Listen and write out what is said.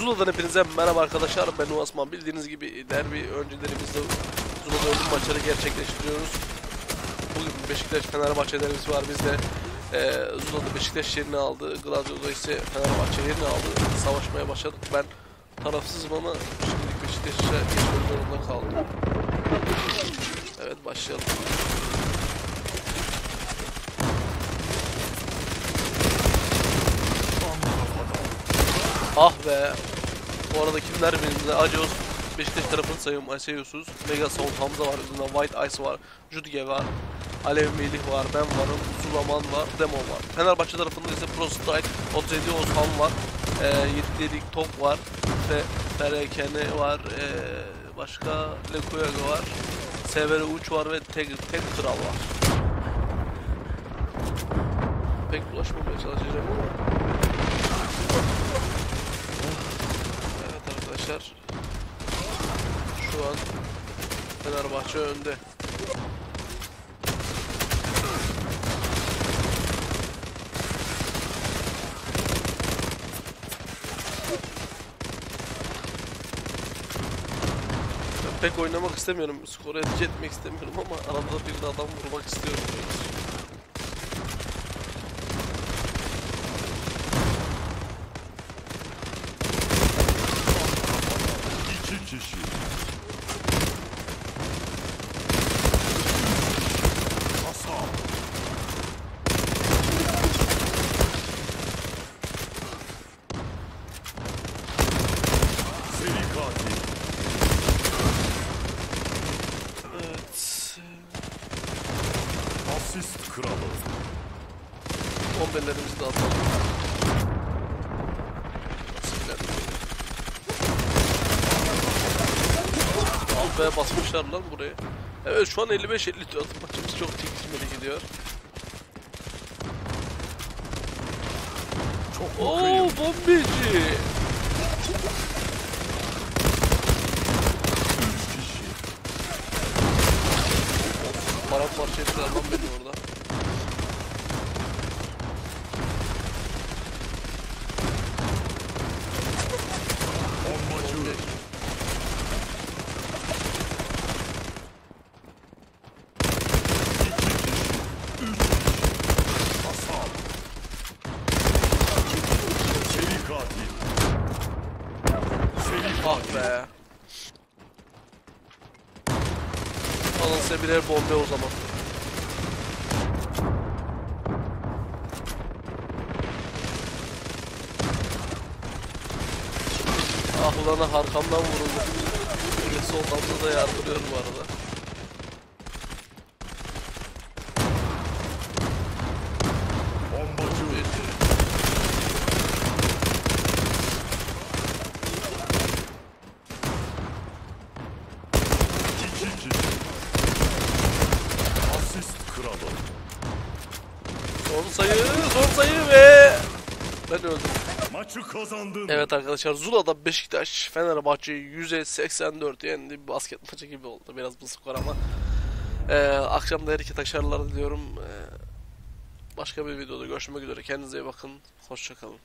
Zula'dan hepinize merhaba arkadaşlar. Ben Osman. Bildiğiniz gibi derbi öncelerimizde Zula'da ölüm maçları gerçekleştiriyoruz. Bugün Beşiktaş Fenerbahçe derbisi var bizde. Ee, Zula'da Beşiktaş yerini aldı. Gladio'da ise Fenerbahçe yerini aldı. Savaşmaya başladık. Ben tarafsızım ama şimdilik Beşiktaş'a geçmek zorunda kaldım. Evet başlayalım. Ah be. Bu arada kimler benimle? Acos, Beşiktaş tarafını sayıyorum. Aseusuz, Mega Soul, Hamza var. Üzerinden White Ice var. Judige var. Alev Melih var. Ben varım. Sulaman var. Demon var. Fenerbahçe tarafında ise Pro Strike, 37 Ozhan var. Ee, 7 dedik Top var. Ve Ferekene var. Ee, başka Lekuyaga var. Severe Uç var ve Tek, tek Kral var. Pek ulaşmamaya çalışacağım ama arkadaşlar. Şu an Fenerbahçe önde. Ben pek oynamak istemiyorum. Skoru etki etmek istemiyorum ama arada bir de adam vurmak istiyorum. Seri katil. Evet. Asist kralı. Bombelerimizi de atalım. Bismillah. Al be basmışlar lan buraya. Evet şu an 55-54 maçımız çok çekişmeli gidiyor. Çok Oo bombeci. Paramparça ettiler lan beni orada. Seri katil. Seri Ah katil. be. Alın size birer bombe o zaman. Ah ulan arkamdan vuruldu. Öyle sol tablo da yardırıyor bu arada. Bombacı. İki kişi. Asist kralı. Son sayı, son sayı ve ben öldüm. Maçı kazandın. Evet arkadaşlar Zula'da Beşiktaş Fenerbahçe'yi 100'e 84 yendi. Bir basket maçı gibi oldu. Biraz bu skor ama. Ee, akşam da her iki başarılar diliyorum. Ee, başka bir videoda görüşmek üzere. Kendinize iyi bakın. Hoşçakalın.